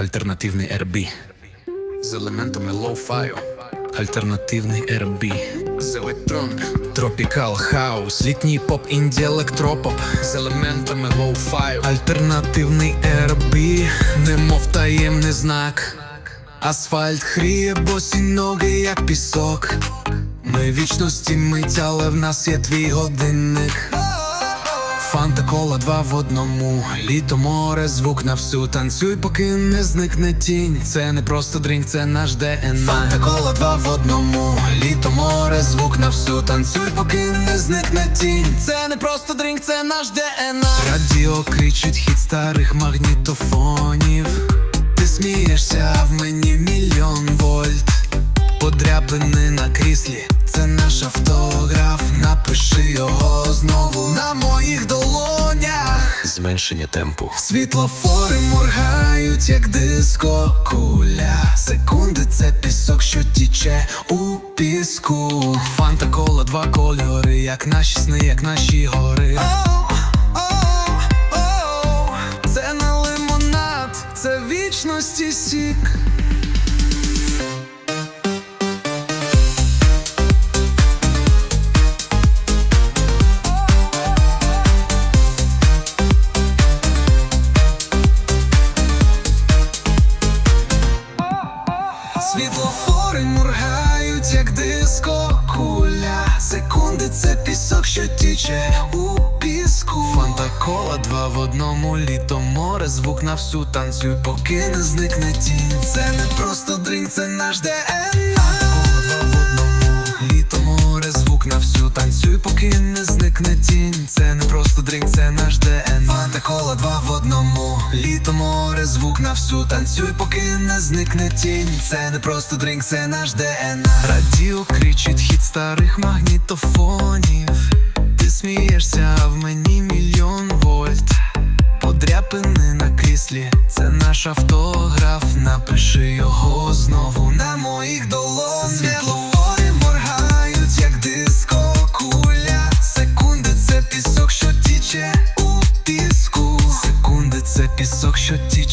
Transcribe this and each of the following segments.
альтернативний RB з елементами лоу-фаю, альтернативний RB з електрон, тропікал хаус, літній поп, інді, електропоп. З елементами лоу-фаю, альтернативний RB, немов таємний знак. Асфальт хріє босі ноги, як пісок. Ми вічності мить, але в нас є твій годинник. Фанта кола два в одному. Літо море, звук на всю. Танцюй, поки не зникне тінь. Це не просто дрінк, це наш ДНА. Фанта кола два в одному. Літо море, звук на всю. Танцюй, поки не зникне тінь. Це не просто дрінк, це наш ДНА. Радіо кричить хіт старих магнітофонів. Ти смієшся, в мені мільйон вольт. Подряпини на кріслі, це наш автограф. Зменшення темпу. Світлофори моргають, як диско куля. Секунди це пісок, що тіче у піску. Фанта кола, два кольори, як наші сни, як наші гори. Це не лимонад, це вічності сік. Світлофори моргають, як диско куля. Секунди це пісок, що тіче у піску. Фанта кола, два в одному літо море, звук на всю танцюй, поки не зникне тінь. Це не просто дрінь, це наш ДНА. Танцюй, поки не зникне тінь. Це не просто дрінк, це наш ДНА. Фанта кола, два в одному літо море, звук на всю танцюй, поки не зникне тінь. Це не просто дрінк, це наш ДНА. Радіо кричить хіт старих магнітофонів. Ти смієшся, а в мені мільйон вольт. Подряпини на кріслі, це наш автограф. Напиши його знову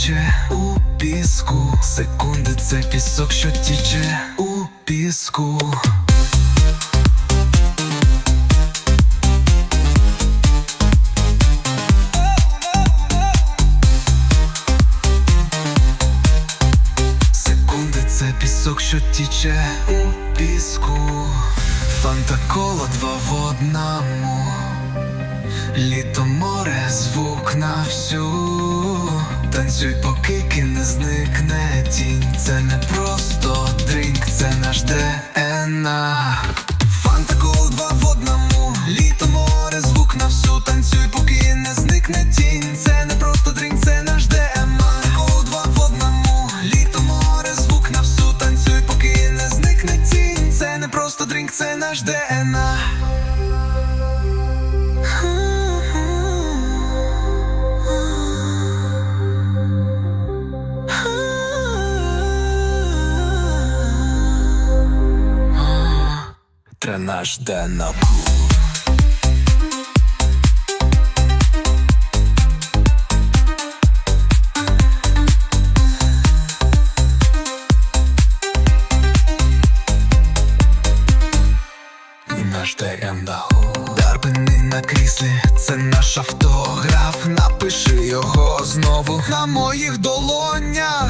тіче у піску. Секунди це пісок, що тіче у піску. Пісок, що тіче у піску. Фанта два в одному. Літо море, звук на всю. Танцюй, поки не зникне тінь. Це не просто дрінк, це наш ДНА. Фанта два в одному. Літо море, звук на всю. Танцюй, поки не зникне тінь. Це не просто дрінк, це наш ДНА. Кола два в одному. Літо море, звук на всю. Танцюй, поки не зникне тінь. Це не просто дрінк, це наш ДНА. Тренаж ДНА. І наш ДНА Дарбини на кріслі, це наш автограф. Напиши його знову на моїх долонях